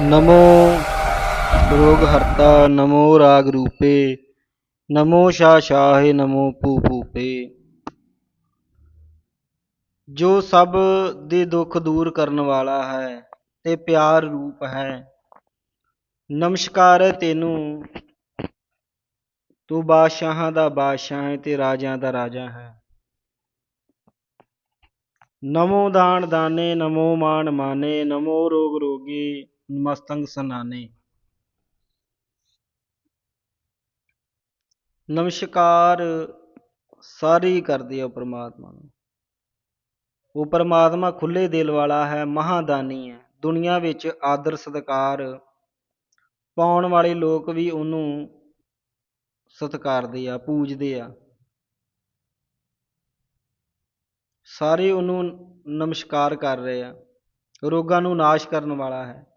ਨਮੋ ਰੋਗ ਹਰਤਾ, ਨਮੋ ਰਾਗ ਰੂਪੇ, ਨਮੋ ਸ਼ਾ ਸ਼ਾਹੇ, ਨਮੋ ਭੂ ਭੂਪੇ। ਜੋ ਸਭ ਦੇ ਦੁੱਖ ਦੂਰ ਕਰਨ ਵਾਲਾ ਹੈ, ਤੇ ਪਿਆਰ ਰੂਪ ਹੈ, ਨਮਸਕਾਰ ਹੈ ਤੈਨੂੰ। ਤੂੰ ਬਾਦਸ਼ਾਹਾਂ ਦਾ ਬਾਦਸ਼ਾਹ ਹੈ ਤੇ ਰਾਜਿਆਂ ਦਾ ਰਾਜਾ ਹੈ। ਨਮੋ ਦਾਨ ਦਾਨੇ, ਨਮੋ ਮਾਨ ਮਾਨੇ, ਨਮੋ ਰੋਗ ਰੋਗੀ ਨਮਸਤੰਗ ਸਨਾਨੇ। ਨਮਸਕਾਰ ਸਾਰੇ ਹੀ ਕਰਦੇ ਆ ਪ੍ਰਮਾਤਮਾ ਨੂੰ। ਉਹ ਪ੍ਰਮਾਤਮਾ ਖੁੱਲੇ ਦਿਲ ਵਾਲਾ ਹੈ, ਮਹਾਦਾਨੀ ਹੈ। ਦੁਨੀਆ ਵਿੱਚ ਆਦਰ ਸਤਿਕਾਰ ਪਾਉਣ ਵਾਲੇ ਲੋਕ ਵੀ ਉਹਨੂੰ ਸਤਿਕਾਰਦੇ ਆ, ਪੂਜਦੇ ਆ। ਸਾਰੇ ਉਹਨੂੰ ਨਮਸਕਾਰ ਕਰ ਰਹੇ ਆ। ਰੋਗਾਂ ਨੂੰ ਨਾਸ਼ ਕਰਨ ਵਾਲਾ ਹੈ।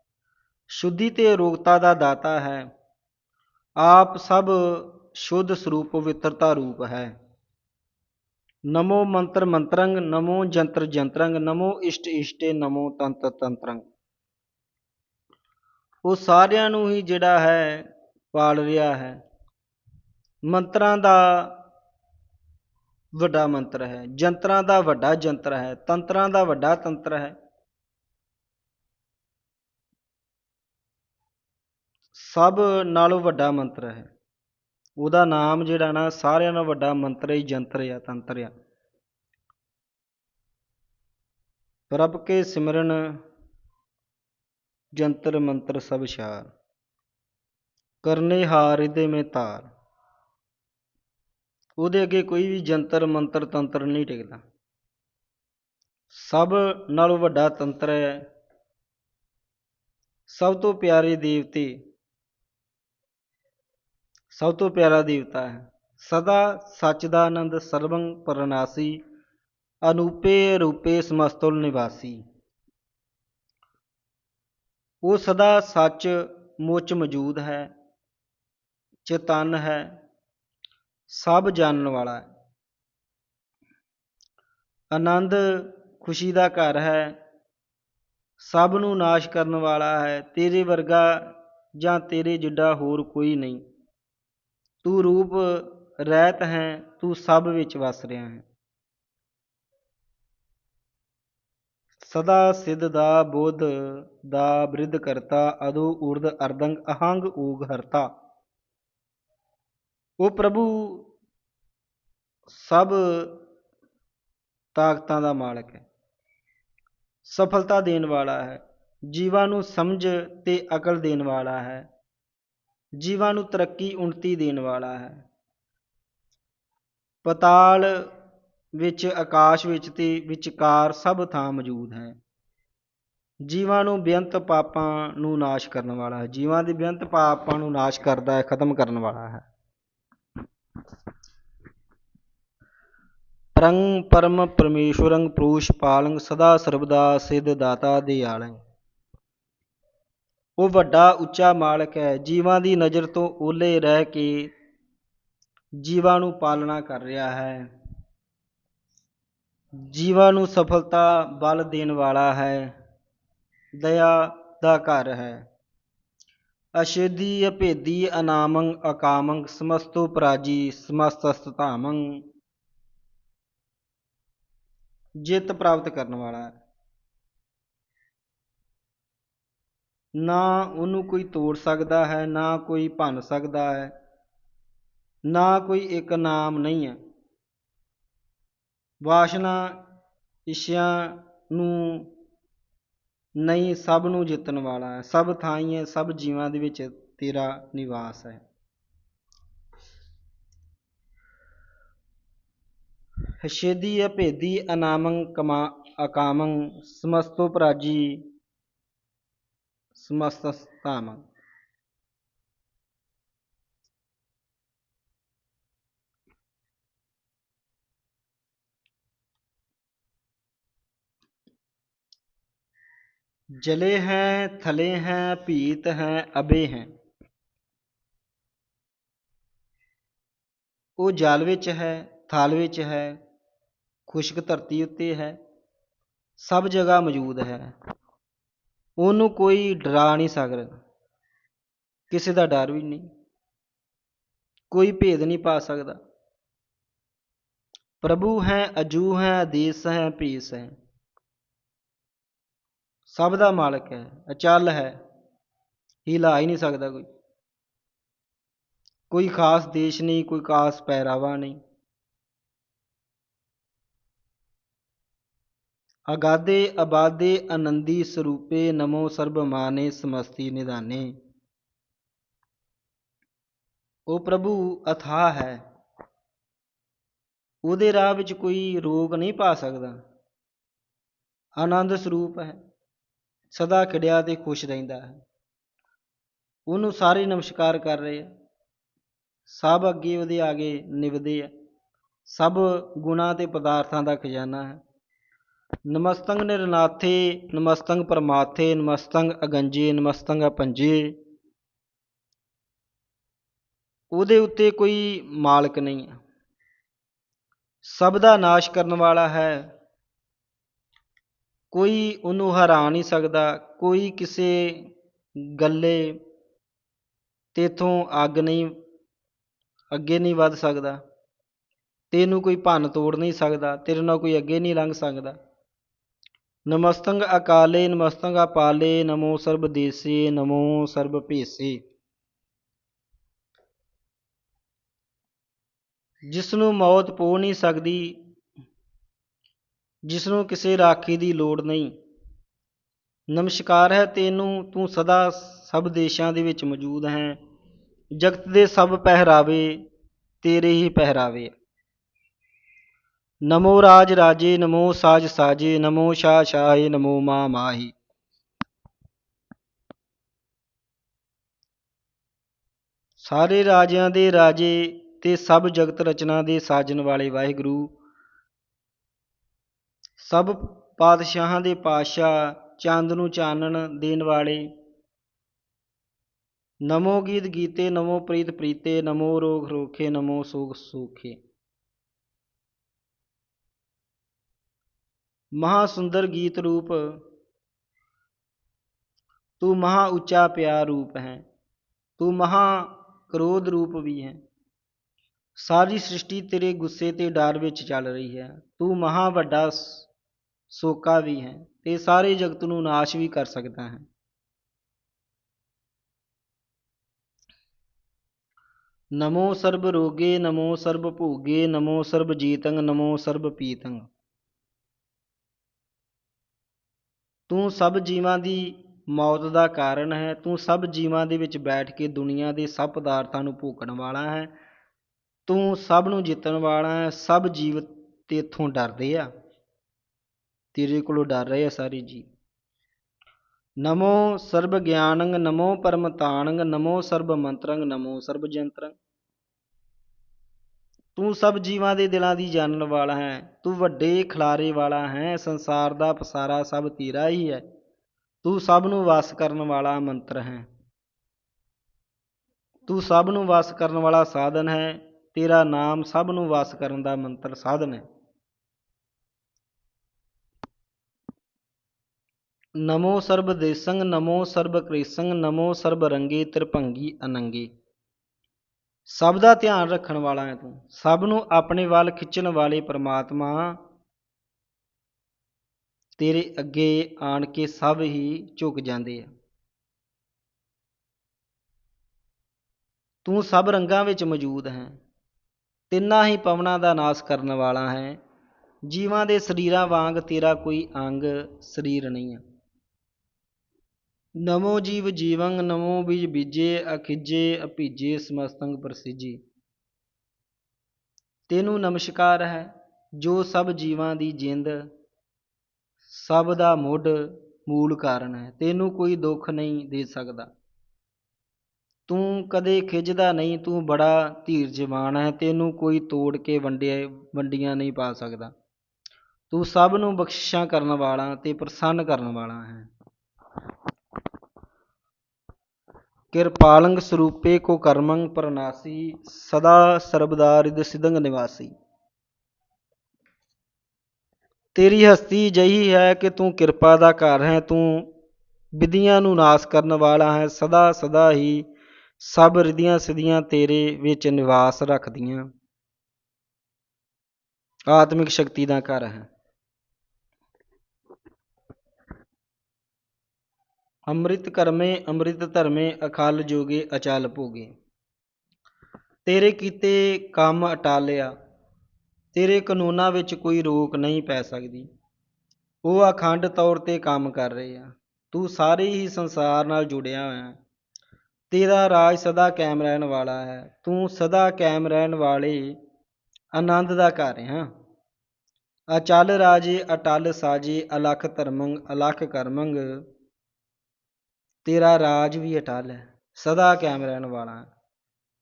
ਸ਼ੁੱਧੀ ਤੇ ਅਰੋਗਤਾ ਦਾ ਦਾਤਾ ਹੈ। ਆਪ ਸਭ ਸ਼ੁੱਧ ਸਰੂਪ ਪਵਿੱਤਰਤਾ ਰੂਪ ਹੈ। ਨਮੋ ਮੰਤਰ ਮੰਤਰੰਗ, ਨਮੋ ਜੰਤਰ ਜੰਤਰੰਗ, ਨਮੋ ਇਸ਼ਟ ਇਸ਼ਟੇ, ਨਮੋ ਤੰਤਰ ਤੰਤਰੰਗ। ਉਹ ਸਾਰਿਆਂ ਨੂੰ ਹੀ ਜਿਹੜਾ ਹੈ, ਪਾਲ ਰਿਹਾ ਹੈ। ਮੰਤਰਾਂ ਦਾ ਵੱਡਾ ਮੰਤਰ ਹੈ। ਜੰਤਰਾਂ ਦਾ ਵੱਡਾ ਜੰਤਰ ਹੈ। ਤੰਤਰਾਂ ਦਾ ਵੱਡਾ ਤੰਤਰ ਹੈ। ਸਭ ਨਾਲੋਂ ਵੱਡਾ ਮੰਤਰ ਹੈ। ਉਹਦਾ ਨਾਮ ਜਿਹੜਾ ਨਾ ਸਾਰਿਆਂ ਨਾਲੋਂ ਵੱਡਾ ਮੰਤਰ ਹੀ, ਜੰਤਰ ਆ ਤੰਤਰ ਆ ਪ੍ਰਭ ਕੇ ਸਿਮਰਨ ਜੰਤਰ ਮੰਤਰ ਸਭ ਸ਼ਾਰ ਕਰਨੇ ਹਾਰ ਹਿਰਦੇ ਮੇ ਧਾਰ। ਉਹਦੇ ਅੱਗੇ ਕੋਈ ਵੀ ਜੰਤਰ, ਮੰਤਰ, ਤੰਤਰ ਨਹੀਂ ਟਿਕਦਾ। ਸਭ ਨਾਲੋਂ ਵੱਡਾ ਤੰਤਰ ਹੈ। ਸਭ ਤੋਂ ਪਿਆਰੇ ਦੇਵਤੇ ਸਭ ਤੋਂ ਪਿਆਰਾ ਦੇਵਤਾ ਹੈ। ਸਦਾ ਸੱਚ ਦਾ ਆਨੰਦ ਸਰਵੰ ਪਰਨਾਸੀ, ਅਨੂਪੇ ਰੂਪੇ ਸਮਸਤੁਲ ਨਿਵਾਸੀ। ਉਹ ਸਦਾ ਸੱਚ ਮੁੱਚ ਮੌਜੂਦ ਹੈ, ਚੇਤਨ ਹੈ, ਸਭ ਜਾਣਨ ਵਾਲਾ ਹੈ। ਆਨੰਦ ਖੁਸ਼ੀ ਦਾ ਘਰ ਹੈ, ਸਭ ਨੂੰ ਨਾਸ਼ ਕਰਨ ਵਾਲਾ ਹੈ, ਤੇਰੇ ਵਰਗਾ ਜਾਂ ਤੇਰੇ ਜਿੱਡਾ ਹੋਰ ਕੋਈ ਨਹੀਂ। ਤੂੰ ਰੂਪ ਰਹਿਤ ਹੈ, ਤੂੰ ਸਭ ਵਿੱਚ ਵਸ ਰਿਹਾ ਹੈ। ਸਦਾ ਸਿੱਧ ਦਾ ਬੋਧ ਦਾ ਬ੍ਰਿਧ ਕਰਤਾ, ਅਦੋ ਉਰਦ ਅਰਦੰਗ ਅਹੰਗ ਊਗ ਹਰਤਾ। ਉਹ ਪ੍ਰਭੂ ਸਭ ਤਾਕਤਾਂ ਦਾ ਮਾਲਕ ਹੈ। ਸਫਲਤਾ ਦੇਣ ਵਾਲਾ ਹੈ। ਜੀਵਾਂ ਨੂੰ ਸਮਝ ਤੇ ਅਕਲ ਦੇਣ ਵਾਲਾ ਹੈ। ਜੀਵਾਂ ਨੂੰ ਤਰੱਕੀ ਉન્નਤੀ ਦੇਣ ਵਾਲਾ ਹੈ। ਪਤਾਲ ਵਿੱਚ, ਆਕਾਸ਼ ਵਿੱਚ ਤੇ ਵਿਚਕਾਰ ਸਭ ਥਾਂ ਮੌਜੂਦ ਹੈ। ਜੀਵਾਂ ਨੂੰ ਬੇਅੰਤ ਪਾਪਾਂ ਨੂੰ ਨਾਸ਼ ਕਰਨ ਵਾਲਾ ਹੈ। ਜੀਵਾਂ ਦੇ ਬੇਅੰਤ ਪਾਪਾਂ ਨੂੰ ਨਾਸ਼ ਕਰਦਾ ਹੈ, ਖਤਮ ਕਰਨ ਵਾਲਾ ਹੈ। ਪ੍ਰੰ ਪਰਮ ਪਰਮੇਸ਼ਵਰੰ ਪ੍ਰੂਸ਼ ਪਾਲੰ ਸਦਾ ਸਰਬਦਾ ਸਿਧ ਦਾਤਾ ਦੇ ਦਿਆਲੰ ਉਹ ਵੱਡਾ ਉੱਚਾ ਮਾਲਕ ਹੈ। ਜੀਵਾਂ ਦੀ ਨਜ਼ਰ ਤੋਂ ਓਲੇ ਰਹਿ ਕੇ ਜੀਵਾਂ ਨੂੰ ਪਾਲਣਾ ਕਰ ਰਿਹਾ ਹੈ। ਜੀਵਾਂ ਨੂੰ ਸਫਲਤਾ ਬਲ ਦੇਣ ਵਾਲਾ ਹੈ। ਦਇਆ ਦਾ ਘਰ ਹੈ। ਅਸ਼ੇਦੀ ਅਭੇਦੀ ਅਨਾਮੰ ਅਕਾਮੰ ਸਮਸਤੋ ਪ੍ਰਾਜੀ ਸਮਸਤਸਤਾਮੰ ਜਿੱਤ ਪ੍ਰਾਪਤ ਕਰਨ ਵਾਲਾ ਹੈ। ਨਾ ਉਹਨੂੰ ਕੋਈ ਤੋੜ ਸਕਦਾ ਹੈ, ਨਾ ਕੋਈ ਭੰਨ ਸਕਦਾ ਹੈ, ਨਾ ਕੋਈ ਇੱਕ ਨਾਮ ਨਹੀਂ ਹੈ। ਵਾਸ਼ਨਾ ਇਸ਼ਿਆਂ ਨੂੰ ਨਹੀਂ, ਸਭ ਨੂੰ ਜਿੱਤਣ ਵਾਲਾ ਹੈ। ਸਭ ਥਾਈਂ ਹੈ, ਸਭ ਜੀਵਾਂ ਦੇ ਵਿੱਚ ਤੇਰਾ ਨਿਵਾਸ ਹੈ। ਹਸ਼ੇਦੀ ਅਭੇਦੀ ਅਨਾਮੰ, ਕਮਾ, ਅਕਾਮੰ, ਸਮਸਤੋ ਪ੍ਰਾਜੀ ਸਮਸਤਸਤਾਮੰ जले हैं थले हैं पीत हैं ਅਬੇ हैं ਉਹ ਜਲ ਵਿੱਚ ਹੈ ਥਲ ਵਿੱਚ ਹੈ ਖੁਸ਼ਕ ਧਰਤੀ ਉੱਤੇ ਹੈ ਸਭ ਜਗ੍ਹਾ ਮੌਜੂਦ ਹੈ ਉਹਨੂੰ ਕੋਈ ਡਰਾ ਨਹੀਂ ਸਕਦਾ। ਕਿਸੇ ਦਾ ਡਰ ਵੀ ਨਹੀਂ। ਕੋਈ ਭੇਦ ਨਹੀਂ ਪਾ ਸਕਦਾ। ਪ੍ਰਭੂ ਹੈ, ਅਜੂ ਹੈ ਆਦੇਸ ਹੈ, ਭੀਸ ਹੈ। ਸਭ ਦਾ ਮਾਲਕ ਹੈ, ਅਚਲ ਹੈ। ਹਿਲਾ ਹੀ ਨਹੀਂ ਸਕਦਾ ਕੋਈ। ਕੋਈ ਖਾਸ ਦੇਸ਼ ਨਹੀਂ, ਕੋਈ ਖਾਸ ਪਹਿਰਾਵਾ ਨਹੀਂ। ਅਗਾਦੇ ਆਬਾਦੇ ਆਨੰਦੀ ਸਰੂਪੇ ਨਮੋ ਸਰਬਮਾਨੇ ਸਮਸਤੀ ਨਿਧਾਨੇ। ਉਹ ਪ੍ਰਭੂ ਅਥਾਹ ਹੈ। ਉਹਦੇ ਰਾਹ ਵਿੱਚ ਕੋਈ ਰੋਗ ਨਹੀਂ ਪਾ ਸਕਦਾ। ਆਨੰਦ ਸਰੂਪ ਹੈ। ਸਦਾ ਖਿੜਿਆ ਤੇ ਖੁਸ਼ ਰਹਿੰਦਾ ਹੈ। ਉਹਨੂੰ ਸਾਰੇ ਨਮਸਕਾਰ ਕਰ ਰਹੇ ਆ। ਸਭ ਅੱਗੇ ਉਹਦੇ ਆਗੇ ਨਿਵਦੇ ਆ। ਸਭ ਗੁਣਾ ਤੇ ਪਦਾਰਥਾਂ ਦਾ ਖਜ਼ਾਨਾ ਹੈ। ਨਮਸਤੰਗ ਨਿਰਨਾਥੇ, ਨਮਸਤੰਗ ਪਰਮਾਥੇ, ਨਮਸਤੰਗ ਅਗੰਜੇ, ਨਮਸਤੰਗ ਅਪੰਜੇ। ਉਹਦੇ ਉੱਤੇ ਕੋਈ ਮਾਲਕ ਨਹੀਂ ਹੈ। ਸਭ ਦਾ ਨਾਸ਼ ਕਰਨ ਵਾਲਾ ਹੈ। ਕੋਈ ਉਹਨੂੰ ਹਰਾ ਨਹੀਂ ਸਕਦਾ, ਕੋਈ ਕਿਸੇ ਗੱਲੇ ਤੇਥੋਂ ਅੱਗ ਨਹੀਂ, ਅੱਗੇ ਨਹੀਂ ਵੱਧ ਸਕਦਾ। ਤੈਨੂੰ ਕੋਈ ਭੰਨ ਤੋੜ ਨਹੀਂ ਸਕਦਾ, ਤੇਰੇ ਨਾਲ ਕੋਈ ਅੱਗੇ ਨਹੀਂ ਲੰਘ ਸਕਦਾ। ਨਮਸਤੰਗ ਅਕਾਲੇ, ਨਮਸਤੰਗ ਅਪਾਲੇ, ਨਮੋ ਸਰਬ ਦੇਸੇ ਨਮੋ ਸਰਬ ਭੇਸੇ ਜਿਸ ਨੂੰ ਮੌਤ ਪੋ ਨਹੀਂ ਸਕਦੀ ਜਿਸ ਨੂੰ ਕਿਸੇ ਰਾਖੀ ਦੀ ਲੋੜ ਨਹੀਂ। ਨਮਸਕਾਰ ਹੈ ਤੈਨੂੰ, ਤੂੰ ਸਦਾ ਸਭ ਦੇਸ਼ਾਂ ਦੇ ਵਿੱਚ ਮੌਜੂਦ ਹੈ। ਜਗਤ ਦੇ ਸਭ ਪਹਿਰਾਵੇ ਤੇਰੇ ਹੀ ਪਹਿਰਾਵੇ। ਨਮੋ ਰਾਜ ਰਾਜੇ, ਨਮੋ ਸਾਜ ਸਾਜੇ, ਨਮੋ ਸ਼ਾਹ ਸ਼ਾਹੇ ਨਮੋ ਮਾ ਮਾਹੀ। ਸਾਰੇ ਰਾਜਿਆਂ ਦੇ ਰਾਜੇ ਤੇ ਸਭ ਜਗਤ ਰਚਨਾ ਦੇ ਸਾਜਣ ਵਾਲੇ ਵਾਹਿਗੁਰੂ, ਸਭ ਪਾਤਸ਼ਾਹਾਂ ਦੇ ਪਾਤਸ਼ਾਹ, ਚੰਦ ਨੂੰ ਚਾਨਣ ਦੇਣ ਵਾਲੇ, ਨਮੋ ਗੀਤ ਗੀਤੇ, ਨਮੋ ਪ੍ਰੀਤ ਪ੍ਰੀਤੇ, ਨਮੋ ਰੋਗ ਰੋਖੇ, ਨਮੋ ਸੁਖ ਸੁਖੇ। ਮਹਾ ਸੁੰਦਰ ਗੀਤ ਰੂਪ, ਤੂੰ ਮਹਾ ਉੱਚਾ ਪਿਆਰ ਰੂਪ ਹੈ, ਤੂੰ ਮਹਾ ਕ੍ਰੋਧ ਰੂਪ ਵੀ ਹੈ। ਸਾਰੀ ਸ੍ਰਿਸ਼ਟੀ ਤੇਰੇ ਗੁੱਸੇ ਤੇ ਡਰ ਵਿੱਚ ਚੱਲ ਰਹੀ ਹੈ, ਤੂੰ ਮਹਾ ਵੱਡਾ ਸੋਕਾ ਵੀ ਹੈ, ਤੇ ਸਾਰੇ ਜਗਤ ਨੂੰ ਨਾਸ਼ ਵੀ ਕਰ ਸਕਦਾ ਹੈ। ਨਮੋ ਸਰਬ ਰੋਗੇ, ਨਮੋ ਸਰਬ ਭੋਗੇ, ਨਮੋ ਸਰਬ ਜੀਤੰਗ, ਨਮੋ ਸਰਬ ਪੀਤੰਗ। ਤੂੰ ਸਭ ਜੀਵਾਂ ਦੀ ਮੌਤ ਦਾ ਕਾਰਨ ਹੈ, ਤੂੰ ਸਭ ਜੀਵਾਂ ਦੇ ਵਿੱਚ ਬੈਠ ਕੇ ਦੁਨੀਆ ਦੇ ਸਭ ਪਦਾਰਥਾਂ ਨੂੰ ਭੋਗਣ ਵਾਲਾ ਹੈ, ਤੂੰ ਸਭ ਨੂੰ ਜਿੱਤਣ ਵਾਲਾ ਹੈ, ਸਭ ਜੀਵ ਤੇਥੋਂ ਡਰਦੇ ਆ। ਤੇਰੇ ਕੋਲੋਂ ਡਰ ਰਹੇ ਆ ਸਾਰੇ ਜੀ ਨਮੋ ਸਰਬ ਗਿਆਨੰਗ, ਨਮੋ ਪਰਮਤਾਨੰਗ, ਨਮੋ ਸਰਬ ਮੰਤਰੰਗ, ਨਮੋ ਸਰਬ ਜੰਤਰੰਗ। ਤੂੰ ਸਭ ਜੀਵਾਂ ਦੇ ਦਿਲਾਂ ਦੀ ਜਾਣਨ ਵਾਲਾ ਹੈ, ਤੂੰ ਵੱਡੇ ਖਿਲਾਰੇ ਵਾਲਾ ਹੈ, ਸੰਸਾਰ ਦਾ ਪਸਾਰਾ ਸਭ ਤੇਰਾ ਹੀ ਹੈ। ਤੂੰ ਸਭ ਨੂੰ ਵਾਸ ਕਰਨ ਵਾਲਾ ਮੰਤਰ ਹੈ। ਤੂੰ ਸਭ ਨੂੰ ਵਾਸ ਕਰਨ ਵਾਲਾ ਸਾਧਨ ਹੈ, ਤੇਰਾ ਨਾਮ ਸਭ ਨੂੰ ਵਾਸ ਕਰਨ ਦਾ ਮੰਤਰ ਸਾਧਨ ਹੈ। ਨਮੋ ਸਰਬ ਦੇਸੰਗ, ਨਮੋ ਸਰਬ ਕ੍ਰਿਸੰਗ, ਨਮੋ ਸਰਬ ਰੰਗੇ ਤ੍ਰਿਭੰਗੀ ਅਨੰਗੇ। ਸਭ ਦਾ ਧਿਆਨ ਰੱਖਣ ਵਾਲਾ ਹੈ ਤੂੰ। ਸਭ ਨੂੰ ਆਪਣੇ ਵੱਲ ਖਿੱਚਣ ਵਾਲੇ ਪ੍ਰਮਾਤਮਾ ਤੇਰੇ ਅੱਗੇ ਆਣ ਕੇ ਸਭ ਹੀ ਝੁਕ ਜਾਂਦੇ ਆ। ਤੂੰ ਸਭ ਰੰਗਾਂ ਵਿੱਚ ਮੌਜੂਦ ਹੈ। ਤਿੰਨਾਂ ਹੀ ਪਵਨਾਂ ਦਾ ਨਾਸ ਕਰਨ ਵਾਲਾ ਹੈ। ਜੀਵਾਂ ਦੇ ਸਰੀਰਾਂ ਵਾਂਗ ਤੇਰਾ ਕੋਈ ਅੰਗ ਸਰੀਰ ਨਹੀਂ ਹੈ ਨਮੋ ਜੀਵ ਜੀਵੰਗ, ਨਮੋ ਬੀਜ ਬੀਜੇ, ਅਖਿਜੇ, ਅਭੀਜੇ, ਸਮਸਤੰਗ ਪ੍ਰਸਿਜੀ ਤੈਨੂੰ ਨਮਸਕਾਰ ਹੈ, ਜੋ ਸਭ ਜੀਵਾਂ ਦੀ ਜਿੰਦ, ਸਭ ਦਾ ਮੁੱਢ ਮੂਲ ਕਾਰਨ ਹੈ। ਤੈਨੂੰ ਕੋਈ ਦੁੱਖ ਨਹੀਂ ਦੇ ਸਕਦਾ। ਤੂੰ ਕਦੇ ਖਿਜਦਾ ਨਹੀਂ, ਤੂੰ ਬੜਾ ਧੀਰਜਵਾਨ ਹੈ। ਤੈਨੂੰ ਕੋਈ ਤੋੜ ਕੇ ਵੰਡੇ ਵੰਡੀਆਂ ਨਹੀਂ ਪਾ ਸਕਦਾ। ਤੂੰ ਸਭ ਨੂੰ ਬਖਸ਼ਿਸ਼ਾਂ ਕਰਨ ਵਾਲਾ ਤੇ ਪ੍ਰਸੰਨ ਕਰਨ ਵਾਲਾ ਹੈ। ਕਿਰਪਾਲੰਗ ਸਰੂਪੇ ਕੋ ਕਰਮੰ ਪ੍ਰਨਾਸੀ ਸਦਾ ਸਰਬਦਾ ਰਿਦ ਸਿਦੰਗ ਨਿਵਾਸੀ। ਤੇਰੀ ਹਸਤੀ ਜਹੀ ਹੈ ਕਿ ਤੂੰ ਕਿਰਪਾ ਦਾ ਘਰ ਹੈ, ਤੂੰ ਵਿਧੀਆਂ ਨੂੰ ਨਾਸ ਕਰਨ ਵਾਲਾ ਹੈ, ਸਦਾ ਸਦਾ ਹੀ ਸਭ ਰਿਧੀਆਂ ਸਿਧੀਆਂ ਤੇਰੇ ਵਿੱਚ ਨਿਵਾਸ ਰੱਖਦੀਆਂ। ਆਤਮਿਕ ਸ਼ਕਤੀ ਦਾ ਘਰ ਹੈ। ਅੰਮ੍ਰਿਤ ਕਰਮੇ, ਅੰਮ੍ਰਿਤ ਧਰਮੇ, ਅਖਲ ਜੋਗੇ, ਅਚਲ ਭੋਗੇ। ਤੇਰੇ ਕੀਤੇ ਕੰਮ ਅਟਾਲਿਆ, ਤੇਰੇ ਕਾਨੂੰਨਾਂ ਵਿੱਚ ਕੋਈ ਰੋਕ ਨਹੀਂ ਪੈ ਸਕਦੀ। ਉਹ ਅਖੰਡ ਤੌਰ ਤੇ ਕੰਮ ਕਰ ਰਹੇ ਆ। ਤੂੰ ਸਾਰੇ ਹੀ ਸੰਸਾਰ ਨਾਲ ਜੁੜਿਆ ਹੋਇਆ ਹੈ। ਤੇਰਾ ਰਾਜ ਸਦਾ ਕਾਇਮ ਰਹਿਣ ਵਾਲਾ ਹੈ। ਤੂੰ ਸਦਾ ਕਾਇਮ ਰਹਿਣ ਵਾਲੇ ਆਨੰਦ ਦਾ ਘਰ ਹੈ। ਅਚਲ ਰਾਜੇ, ਅਟਲ ਸਾਜੇ, ਅਲਖ ਧਰਮੰਗ, ਅਲਖ ਕਰਮੰਗ ਤੇਰਾ ਰਾਜ ਵੀ ਅਟਲ ਹੈ, ਸਦਾ ਕਾਇਮ ਰਹਿਣ ਵਾਲਾ ਹੈ।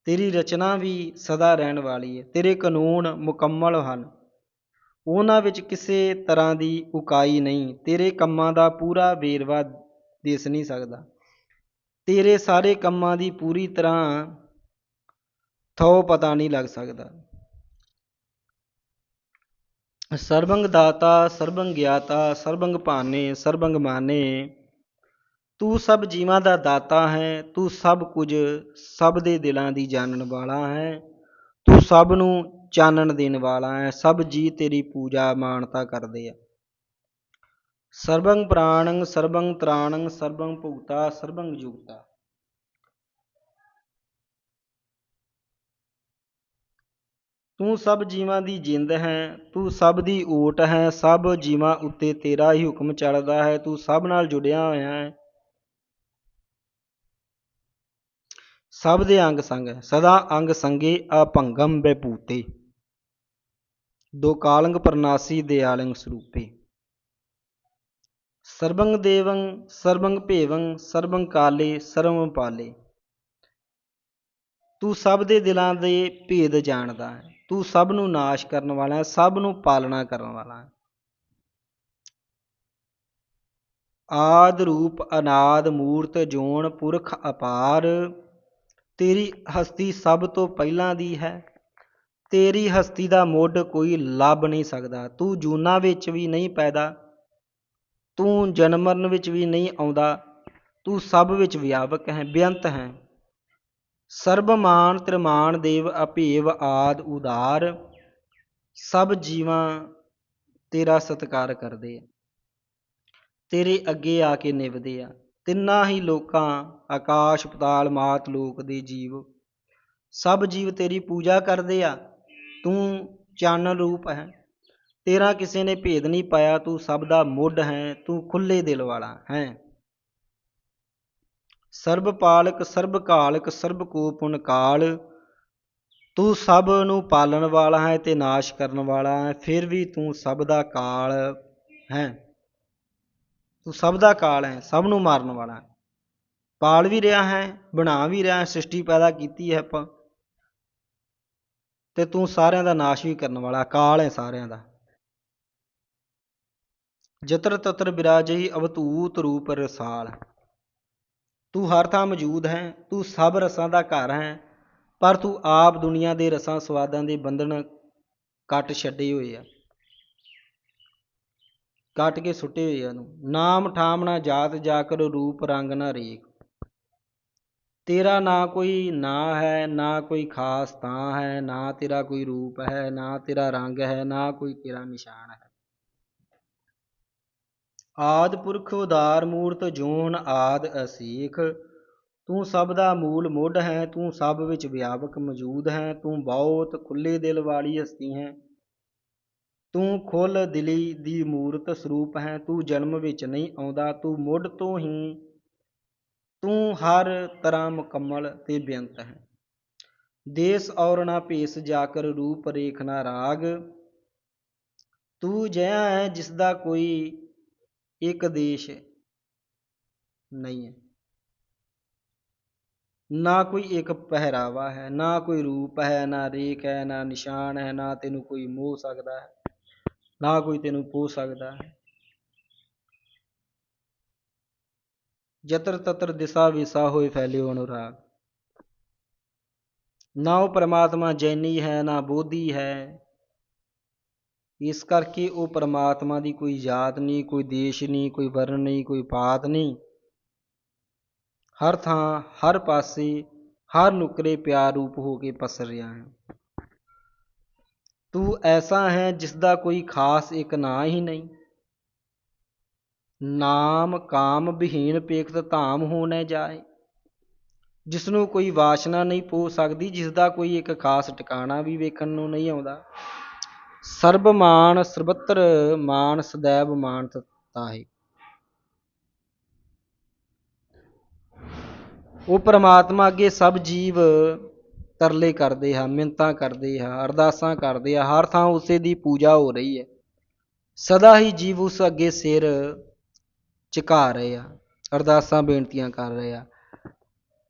ਤੇਰੀ ਰਚਨਾ ਵੀ ਸਦਾ ਰਹਿਣ ਵਾਲੀ ਹੈ, ਤੇਰੇ ਕਾਨੂੰਨ ਮੁਕੰਮਲ ਹਨ। ਉਹਨਾਂ ਵਿੱਚ ਕਿਸੇ ਤਰ੍ਹਾਂ ਦੀ ਉਕਾਈ ਨਹੀਂ, ਤੇਰੇ ਕੰਮਾਂ ਦਾ ਪੂਰਾ ਵੇਰਵਾ ਦਿਸ ਨਹੀਂ ਸਕਦਾ। ਤੇਰੇ ਸਾਰੇ ਕੰਮਾਂ ਦੀ ਪੂਰੀ ਤਰ੍ਹਾਂ ਥੋ ਪਤਾ ਨਹੀਂ ਲੱਗ ਸਕਦਾ। ਸਰਬੰਗ ਦਾਤਾ ਸਰਬੰਗ ਗਿਆਤਾ ਸਰਬੰਗ ਭਾਨੇ ਸਰਬੰਗ ਮਾਨੇ ਤੂੰ ਸਭ ਜੀਵਾਂ ਦਾ ਦਾਤਾ ਹੈ, ਤੂੰ ਸਭ ਕੁਝ ਸਭ ਦੇ ਦਿਲਾਂ ਦੀ ਜਾਣਨ ਵਾਲਾ ਹੈ, ਤੂੰ ਸਭ ਨੂੰ ਚਾਨਣ ਦੇਣ ਵਾਲਾ ਹੈ, ਸਭ ਜੀ ਤੇਰੀ ਪੂਜਾ ਮਾਨਤਾ ਕਰਦੇ ਆ। ਸਰਬੰਗ ਪ੍ਰਾਣੰ ਸਰਬੰਗ ਤ੍ਰਾਣੰ ਸਰਬੰਗ ਭੁਗਤਾ ਸਰਬੰਗ ਜੁਗਤਾ। ਤੂੰ ਸਭ ਜੀਵਾਂ ਦੀ ਜਿੰਦ ਹੈ, ਤੂੰ ਸਭ ਦੀ ਓਟ ਹੈ, ਸਭ ਜੀਵਾਂ ਉੱਤੇ ਤੇਰਾ ਹੀ ਹੁਕਮ ਚੱਲਦਾ ਹੈ, ਤੂੰ ਸਭ ਨਾਲ ਜੁੜਿਆ ਹੋਇਆ ਹੈ। ਸਭ ਦੇ ਅੰਗ ਸੰਗ ਸਦਾ ਅੰਗ ਸੰਗੇ ਅਭੰਗਮ ਬੈਭੂਤੇ। ਦੋ ਕਾਲੰਗ ਪਰਨਾਸੀ ਦਿਆਲੰਗ ਸਰੂਪੇ। ਸਰਬੰਗ ਦੇਵੰ, ਸਰਬੰਗ ਭੇਵੰ, ਸਰਬੰਗ ਕਾਲੇ, ਸਰਵੰ ਪਾਲੇ। ਤੂੰ ਸਭ ਦੇ ਦਿਲਾਂ ਦੇ ਭੇਦ ਜਾਣਦਾ ਹੈ। ਤੂੰ ਸਭ ਨੂੰ ਨਾਸ਼ ਕਰਨ ਵਾਲਾ ਹੈ, ਸਭ ਨੂੰ ਪਾਲਣਾ ਕਰਨ ਵਾਲਾ ਹੈ। ਆਦ ਰੂਪ ਅਨਾਦ ਮੂਰਤ ਜੋਨ ਪੁਰਖ ਅਪਾਰ। ਤੇਰੀ ਹਸਤੀ ਸਭ ਤੋਂ ਪਹਿਲਾਂ ਦੀ ਹੈ। ਤੇਰੀ ਹਸਤੀ ਦਾ ਮੁੱਢ ਕੋਈ ਲੱਭ ਨਹੀਂ ਸਕਦਾ। ਤੂੰ ਜੂਨਾ ਵਿੱਚ ਵੀ ਨਹੀਂ ਪੈਦਾ। ਤੂੰ ਜਨਮਰਨ ਵਿੱਚ ਵੀ ਨਹੀਂ ਆਉਂਦਾ। ਤੂੰ ਸਭ ਵਿੱਚ ਵਿਆਪਕ ਹੈ, ਬੇਅੰਤ ਹੈ। ਸਰਬਮਾਨ ਤ੍ਰਿਮਾਨ ਦੇਵ ਅਭੇਵ ਆਦ ਉਦਾਰ। ਸਭ ਜੀਵਾਂ ਤੇਰਾ ਸਤਿਕਾਰ ਕਰਦੇ ਆ। ਤੇਰੇ ਅੱਗੇ ਆ ਕੇ ਨਿਭਦੇ ਆ। ਤਿੰਨਾਂ ਹੀ ਲੋਕਾਂ, ਆਕਾਸ਼, ਪਤਾਲ, ਮਾਤ, ਲੋਕ ਦੇ ਜੀਵ। ਸਭ ਜੀਵ ਤੇਰੀ ਪੂਜਾ ਕਰਦੇ ਆ, ਤੂੰ ਚਾਨਣ ਰੂਪ ਹੈ। ਤੇਰਾ ਕਿਸੇ ਨੇ ਭੇਦ ਨਹੀਂ ਪਾਇਆ, ਤੂੰ ਸਭ ਦਾ ਮੁੱਢ ਹੈ, ਤੂੰ ਖੁੱਲੇ ਦਿਲ ਵਾਲਾ ਹੈ। ਸਰਬ ਪਾਲਕ, ਸਰਬ ਕਾਲਕ ਸਰਬ ਕੋ ਪੁਨ ਕਾਲ, ਤੂੰ ਸਭ ਨੂੰ ਪਾਲਣ ਵਾਲਾ ਹੈ ਤੇ ਨਾਸ਼ ਕਰਨ ਵਾਲਾ ਹੈ, ਫਿਰ ਵੀ ਤੂੰ ਸਭ ਦਾ ਕਾਲ ਹੈ। ਤੂੰ ਸਭ ਦਾ ਕਾਲ ਹੈ, ਸਭ ਨੂੰ ਮਾਰਨ ਵਾਲਾ ਹੈ। ਪਾਲ ਵੀ ਰਿਹਾ ਹੈ, ਬਣਾ ਵੀ ਰਿਹਾ ਹੈ, ਸ੍ਰਿਸ਼ਟੀ ਪੈਦਾ ਕੀਤੀ ਹੈ ਆਪਾਂ। ਤੇ ਤੂੰ ਸਾਰਿਆਂ ਦਾ ਨਾਸ਼ ਵੀ ਕਰਨ ਵਾਲਾ ਕਾਲ ਹੈ ਸਾਰਿਆਂ ਦਾ। ਜਤਰ ਤਤਰ ਬਿਰਾਜਈ ਅਵਤੂਤ ਰੂਪ ਰਸਾਲ। ਤੂੰ ਹਰ ਥਾਂ ਮੌਜੂਦ ਹੈ, ਤੂੰ ਸਭ ਰਸਾਂ ਦਾ ਘਰ ਹੈ, ਪਰ ਤੂੰ ਆਪ ਦੁਨੀਆ ਦੇ ਰਸਾਂ ਸਵਾਦਾਂ ਦੇ ਬੰਧਨ ਕੱਟ ਛੱਡੇ ਹੋਏ ਆ। ਕੱਟ ਕੇ ਸੁੱਟੇ ਹੋਏ ਆ ਨਾਮ ਠਾਮ ਨਾ ਜਾਤ ਜਾ ਕਰ ਰੂਪ ਰੰਗ ਨਾ ਰੇਖ। ਤੇਰਾ ਨਾ ਕੋਈ ਨਾਂ ਹੈ, ਨਾ ਕੋਈ ਖਾਸ ਤਾਂ ਹੈ, ਨਾ ਤੇਰਾ ਕੋਈ ਰੂਪ ਹੈ, ਨਾ ਤੇਰਾ ਰੰਗ ਹੈ, ਨਾ ਕੋਈ ਤੇਰਾ ਨਿਸ਼ਾਨ ਹੈ। ਆਦ ਪੁਰਖ ਉਦਾਰ ਮੂਰਤ ਜੋਨ ਆਦ ਅਸੀਖ। ਤੂੰ ਸਭ ਦਾ ਮੂਲ ਮੁੱਢ ਹੈ, ਤੂੰ ਸਭ ਵਿੱਚ ਵਿਆਪਕ ਮੌਜੂਦ ਹੈ, ਤੂੰ ਬਹੁਤ ਖੁੱਲੇ ਦਿਲ ਵਾਲੀ ਹਸਤੀ ਹੈ। ਤੂੰ ਖੁੱਲ ਦਿਲੀ ਦੀ ਮੂਰਤ ਸਰੂਪ ਹੈ, ਤੂੰ ਜਨਮ ਵਿੱਚ ਨਹੀਂ ਆਉਂਦਾ, ਤੂੰ ਮੁੱਢ ਤੋਂ ਹੀ ਤੂੰ ਹਰ ਤਰ੍ਹਾਂ ਮੁਕੰਮਲ ਤੇ ਬੇਅੰਤ ਹੈ। ਦੇਸ ਔਰ ਨਾ ਭੇਸ ਜਾਕਰ ਰੂਪ ਰੇਖ ਨਾ ਰਾਗ, ਤੂੰ ਜਿਹਾ ਹੈ ਜਿਸ ਦਾ ਕੋਈ ਇੱਕ ਦੇਸ਼ ਨਹੀਂ ਹੈ। ਨਾ ਕੋਈ ਇੱਕ ਪਹਿਰਾਵਾ ਹੈ, ਨਾ ਕੋਈ ਰੂਪ ਹੈ, ਨਾ ਰੇਖ ਹੈ, ਨਾ ਨਿਸ਼ਾਨ ਹੈ, ਨਾ ਤੈਨੂੰ ਕੋਈ ਮੋਹ ਸਕਦਾ ਹੈ। ਨਾ ਕੋਈ ਤੈਨੂੰ ਪੋ ਸਕਦਾ। ਹੈ ਜਤਰ ਤਤਰ ਦਿਸ਼ਾ ਵਿਸਾ ਹੋਏ ਫੈਲਿਓ ਅਨੁਰਾਗ। ਨਾ ਉਹ ਪਰਮਾਤਮਾ ਜੈਨੀ ਹੈ, ਨਾ ਬੋਧੀ ਹੈ। ਇਸ ਕਰਕੇ ਉਹ ਪਰਮਾਤਮਾ ਦੀ ਕੋਈ ਜਾਤ ਨਹੀਂ, ਕੋਈ ਦੇਸ਼ ਨਹੀਂ, ਕੋਈ ਵਰਣ ਨਹੀਂ, ਕੋਈ ਪਾਤ ਨਹੀਂ। ਹਰ ਥਾਂ, ਹਰ ਪਾਸੇ, ਹਰ ਨੁਕਰੇ ਪਿਆਰ ਰੂਪ ਹੋ ਕੇ ਪਸਰ ਰਿਹਾ ਹੈ। ਤੂੰ ਐਸਾ ਹੈ ਜਿਸ ਦਾ ਕੋਈ ਖਾਸ ਇੱਕ ਨਾਂ ਹੀ ਨਹੀਂ। ਨਾਮ ਕਾਮ ਵਿਹੀਨ ਪੇਖਤ ਧਾਮ ਹੋਣੇ ਜਾਏ। ਜਿਸ ਨੂੰ ਕੋਈ ਵਾਸ਼ਨਾ ਨਹੀਂ ਪੋ ਸਕਦੀ ਜਿਸ ਦਾ ਕੋਈ ਇੱਕ ਖਾਸ ਟਿਕਾਣਾ ਵੀ ਵੇਖਣ ਨੂੰ ਨਹੀਂ ਆਉਂਦਾ। ਸਰਬ ਮਾਨ ਸਰਬੱਤਰ ਮਾਨ ਸदैव ਮਾਨ ਤਾਹੇ। ਉਹ ਪਰਮਾਤਮਾ ਅੱਗੇ ਸਭ ਜੀਵ ਤਰਲੇ ਕਰਦੇ ਆ ਮਿੰਨਤਾਂ ਕਰਦੇ ਆ ਅਰਦਾਸਾਂ ਕਰਦੇ ਆ ਹਰ ਥਾਂ ਉਸੇ ਦੀ ਪੂਜਾ ਹੋ ਰਹੀ ਹੈ। ਸਦਾ ਹੀ ਜੀਵ ਉਸ ਅੱਗੇ ਸਿਰ ਝੁਕਾ ਰਹੇ ਆ ਅਰਦਾਸਾਂ ਬੇਨਤੀਆਂ ਕਰ ਰਹੇ। ਆ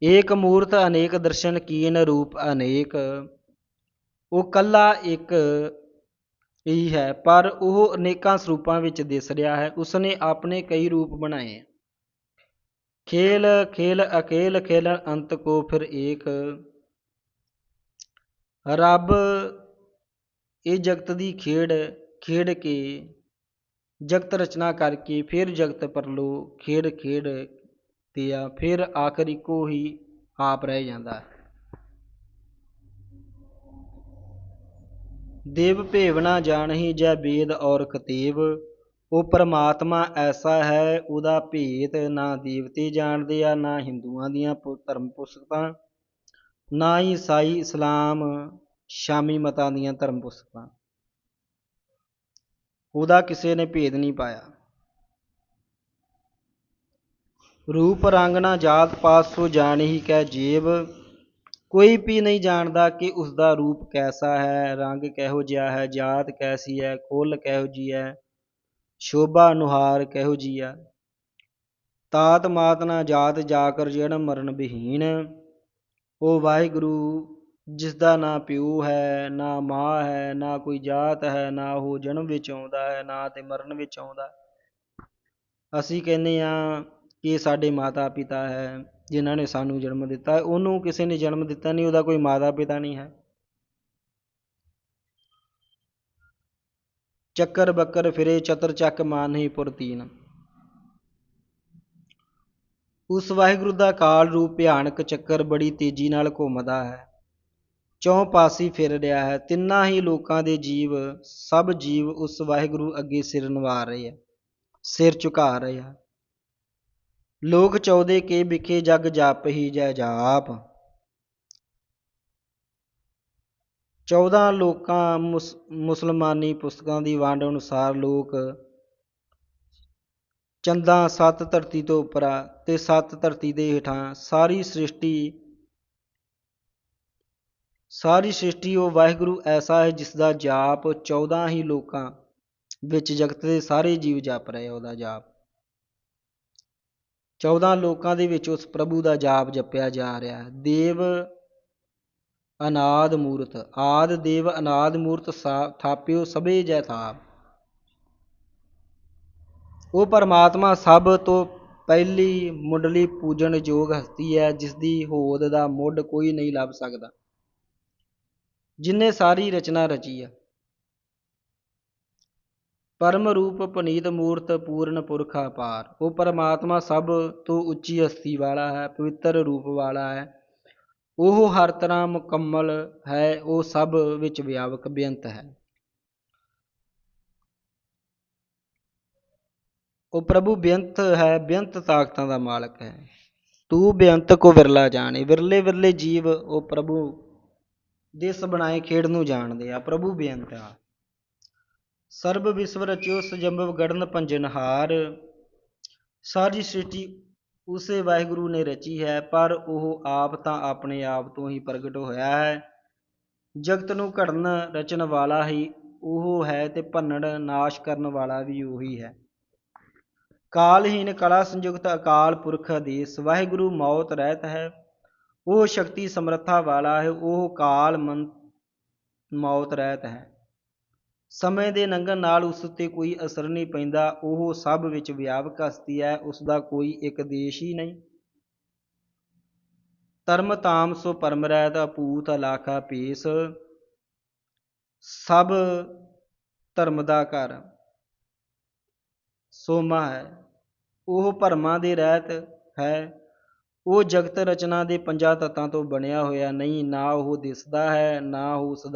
ਏਕ ਮੂਰਤ ਅਨੇਕ ਦਰਸ਼ਨ ਕੀਨ ਰੂਪ ਅਨੇਕ, ਉਹ ਕੱਲਾ ਇੱਕ ਹੀ ਹੈ, ਪਰ ਉਹ ਅਨੇਕਾਂ ਸਰੂਪਾਂ ਵਿੱਚ ਦਿਸ ਰਿਹਾ ਹੈ, ਉਸਨੇ ਆਪਣੇ ਕਈ ਰੂਪ ਬਣਾਏ ਖੇਲ ਖੇਲ, ਅਕੇਲ, ਖੇਲਣ ਅੰਤ ਕੋ ਫਿਰ ਏਕ ਰੱਬ ਇਹ ਜਗਤ ਦੀ ਖੇਡ ਖੇਡ ਕੇ ਜਗਤ ਰਚਨਾ ਕਰਕੇ ਫਿਰ ਜਗਤ ਪਰਲੋ ਖੇਡ ਖੇਡ ਤੇ ਆ ਫਿਰ ਆਖਰ ਇੱਕੋ ਹੀ ਆਪ ਰਹਿ ਜਾਂਦਾ ਹੈ। ਦੇਵ ਭੇਵਨਾ ਜਾਣਹੀ ਜੈ ਵੇਦ ਔਰ ਕਤੇਬ ਉਹ ਪਰਮਾਤਮਾ ਐਸਾ ਹੈ, ਉਹਦਾ ਭੇਤ ਨਾ ਦੇਵਤੇ ਜਾਣਦੇ ਆ, ਨਾ ਹਿੰਦੂਆਂ ਦੀਆਂ ਧਰਮ ਪੁਸਤਕਾਂ। ਨਾ ਹੀ ਈਸਾਈ ਇਸਲਾਮ ਸ਼ਾਮੀ ਮਤਾਂ ਦੀਆਂ ਧਰਮ ਪੁਸਤਕਾਂ। ਉਹਦਾ ਕਿਸੇ ਨੇ ਭੇਦ ਨਹੀਂ ਪਾਇਆ। ਰੂਪ, ਰੰਗ ਨਾ ਜਾਤ ਪਾਤ ਸੋ ਜਾਣੀ ਕਹਿ ਜੀਵ ਕੋਈ ਵੀ ਨਹੀਂ ਜਾਣਦਾ ਕਿ ਉਸ ਦਾ ਰੂਪ ਕੈਸਾ ਹੈ, ਰੰਗ ਕਿਹੋ ਜਿਹਾ ਹੈ, ਜਾਤ ਕੈਸੀ ਹੈ ਕੁੱਲ ਕਿਹੋ ਜੀ ਹੈ, ਸ਼ੋਭਾ ਨੁਹਾਰ ਕਿਹੋ ਜੀ ਆ ਤਾਤ ਮਾਤ ਨਾ ਜਾਤ ਜਾ ਕਰ ਜਨਮ ਮਰਨ ਵਿਹੀਨ ਉਹ ਵਾਹਿਗੁਰੂ ਜਿਸ ਦਾ ਨਾ ਪਿਓ ਹੈ, ਨਾ ਮਾਂ ਹੈ, ਨਾ ਕੋਈ ਜਾਤ ਹੈ, ਨਾ ਉਹ ਜਨਮ ਵਿੱਚ ਆਉਂਦਾ ਹੈ, ਨਾ ਤੇ ਮਰਨ ਵਿੱਚ ਆਉਂਦਾ ਅਸੀਂ ਕਹਿੰਦੇ ਹਾਂ ਕਿ ਸਾਡੇ ਮਾਤਾ ਪਿਤਾ ਹੈ, ਜਿਨ੍ਹਾਂ ਨੇ ਸਾਨੂੰ ਜਨਮ ਦਿੱਤਾ ਉਹਨੂੰ ਕਿਸੇ ਨੇ ਜਨਮ ਦਿੱਤਾ ਨਹੀਂ, ਉਹਦਾ ਕੋਈ ਮਾਤਾ ਪਿਤਾ ਨਹੀਂ ਹੈ। ਚੱਕਰ ਬੱਕਰ ਫਿਰੇ, ਚਤਰ ਚੱਕ ਮਾਨ ਹੀ ਪੁਰਤੀਨ ਉਸ ਵਾਹਿਗੁਰੂ ਦਾ ਕਾਲ ਰੂਪ ਭਿਆਨਕ ਚੱਕਰ ਬੜੀ ਤੇਜ਼ੀ ਨਾਲ ਘੁੰਮਦਾ ਹੈ। ਚੌਂ ਪਾਸੀ ਫਿਰ ਰਿਹਾ ਹੈ, ਤਿੰਨਾਂ ਹੀ ਲੋਕਾਂ ਦੇ ਜੀਵ, ਸਭ ਜੀਵ ਉਸ ਵਾਹਿਗੁਰੂ ਅੱਗੇ ਸਿਰ ਨਵਾ ਰਹੇ ਆ, ਸਿਰ ਝੁਕਾ ਰਹੇ ਆ। ਲੋਕ ਚੌਦੇ ਕੇ ਵਿਖੇ ਜਗ ਜਾਪ ਹੀ ਜੈ ਜਾਪ। 14 ਲੋਕਾਂ ਮੁਸ, ਮੁਸਲਮਾਨੀ ਪੁਸਤਕਾਂ ਦੀ ਵੰਡ ਅਨੁਸਾਰ ਲੋਕ ਚੰਦਾਂ ਸੱਤ ਧਰਤੀ ਤੋਂ ਉੱਪਰ ਤੇ ਸੱਤ ਧਰਤੀ ਦੇ ਹੇਠਾਂ ਸਾਰੀ ਸ੍ਰਿਸ਼ਟੀ ਸਾਰੀ ਸ੍ਰਿਸ਼ਟੀ ਉਹ ਵਾਹਿਗੁਰੂ ਐਸਾ ਹੈ ਜਿਸ ਦਾ ਜਾਪ 14 ਹੀ ਲੋਕਾਂ ਵਿੱਚ ਜਗਤ ਦੇ ਸਾਰੇ ਜੀਵ ਜਪ ਰਹੇ ਉਹਦਾ ਜਾਪ। 14 ਲੋਕਾਂ ਦੇ ਵਿੱਚ ਉਸ ਪ੍ਰਭੂ ਦਾ ਜਾਪ ਜਪਿਆ ਜਾ ਰਿਹਾ ਹੈ। ਦੇਵ ਅਨਾਦ ਮੂਰਤ, ਆਦ ਦੇਵ ਅਨਾਦ ਮੂਰਤ ਥਾਪਿਓ ਸਭੇ ਜੈ ਥਾਪ। ਉਹ ਪਰਮਾਤਮਾ ਸਭ ਤੋਂ ਪਹਿਲੀ ਮੁੱਢਲੀ ਪੂਜਣਯੋਗ ਹਸਤੀ ਹੈ ਜਿਸ ਦੀ ਹੋਦ ਦਾ ਮੁੱਢ ਕੋਈ ਨਹੀਂ ਲੱਭ ਸਕਦਾ। ਜਿਨੇ ਸਾਰੀ ਰਚਨਾ ਰਚੀ ਹੈ ਪਰਮ ਰੂਪ ਪਨੀਤ ਮੂਰਤ ਪੂਰਨ ਪੁਰਖ ਅਪਾਰ। ਉਹ ਪਰਮਾਤਮਾ ਸਭ ਤੋਂ ਉੱਚੀ ਹਸਤੀ ਵਾਲਾ ਹੈ, ਪਵਿੱਤਰ ਰੂਪ ਵਾਲਾ ਹੈ। ਉਹ ਹਰ ਤਰ੍ਹਾਂ ਮੁਕੰਮਲ ਹੈ, ਉਹ ਸਭ ਵਿੱਚ ਵਿਆਪਕ ਬੇਅੰਤ ਹੈ। ਉਹ ਪ੍ਰਭੂ ਬੇਅੰਤ ਹੈ, ਬੇਅੰਤ ਤਾਕਤਾਂ ਦਾ ਮਾਲਕ ਹੈ। ਤੂੰ ਬੇਅੰਤ ਕੋ ਵਿਰਲਾ ਜਾਣੇ, ਵਿਰਲੇ ਵਿਰਲੇ ਜੀਵ ਉਹ ਪ੍ਰਭੂ ਦਿਸ ਬਣਾਏ, ਖੇਡ ਨੂੰ ਜਾਣਦੇ ਆ, ਪ੍ਰਭੂ ਬੇਅੰਤ ਆ। ਸਰਬ ਵਿਸ਼ਵ ਰਚਿਓ ਸਜੰਭਵ ਗੜਨ ਭੰਜਨਹਾਰ ਸਾਰੀ ਸ੍ਰਿਸ਼ਟੀ ਉਸੇ ਵਾਹਿਗੁਰੂ ਨੇ ਰਚੀ ਹੈ, ਪਰ ਉਹ ਆਪ ਤਾਂ ਆਪਣੇ ਆਪ ਤੋਂ ਹੀ ਪ੍ਰਗਟ ਹੋਇਆ ਹੈ। ਜਗਤ ਨੂੰ ਘੜਨ ਰਚਣ ਵਾਲਾ ਹੀ ਉਹ ਹੈ ਤੇ ਭੰਨਣ, ਨਾਸ਼ ਕਰਨ ਵਾਲਾ ਵੀ ਉਹੀ ਹੈ। ਕਾਲਹੀਨ ਕਲਾ ਸੰਯੁਕਤ ਅਕਾਲ ਪੁਰਖ ਆਦੇਸ ਵਾਹਿਗੁਰੂ ਮੌਤ ਰਹਿਤ ਹੈ। ਉਹ ਸ਼ਕਤੀ ਸਮਰੱਥਾ ਵਾਲਾ ਹੈ, ਉਹ ਕਾਲ ਮਨ ਮੌਤ ਰਹਿਤ ਹੈ। ਸਮੇਂ ਦੇ ਲੰਘਣ ਨਾਲ ਉਸ ਉੱਤੇ ਕੋਈ ਅਸਰ ਨਹੀਂ ਪੈਂਦਾ, ਉਹ ਸਭ ਵਿੱਚ ਵਿਆਪਕ ਹਸਤੀ ਹੈ, ਉਸ ਦਾ ਕੋਈ ਇੱਕ ਦੇਸ਼ ਹੀ ਨਹੀਂ। ਧਰਮ ਤਾਮ ਸੋ ਪਰਮ ਰਹਿਤ ਅਪੂਤ ਅਲਾਖਾ ਪੀਸ ਸਭ ਧਰਮ ਦਾ ਘਰ। ਸੋਮਾ ਹੈ। ਉਹ ਭਰਮਾਂ ਦੇ ਰਹਿਤ ਹੈ। ਉਹ ਜਗਤ ਰਚਨਾ ਦੇ ਪੰਜਾਂ ਤੱਤਾਂ ਤੋਂ ਬਣਿਆ ਹੋਇਆ ਨਹੀਂ, ਨਾ ਉਹ ਦਿਸਦਾ ਹੈ, ਨਾ ਉਹ ਉਸ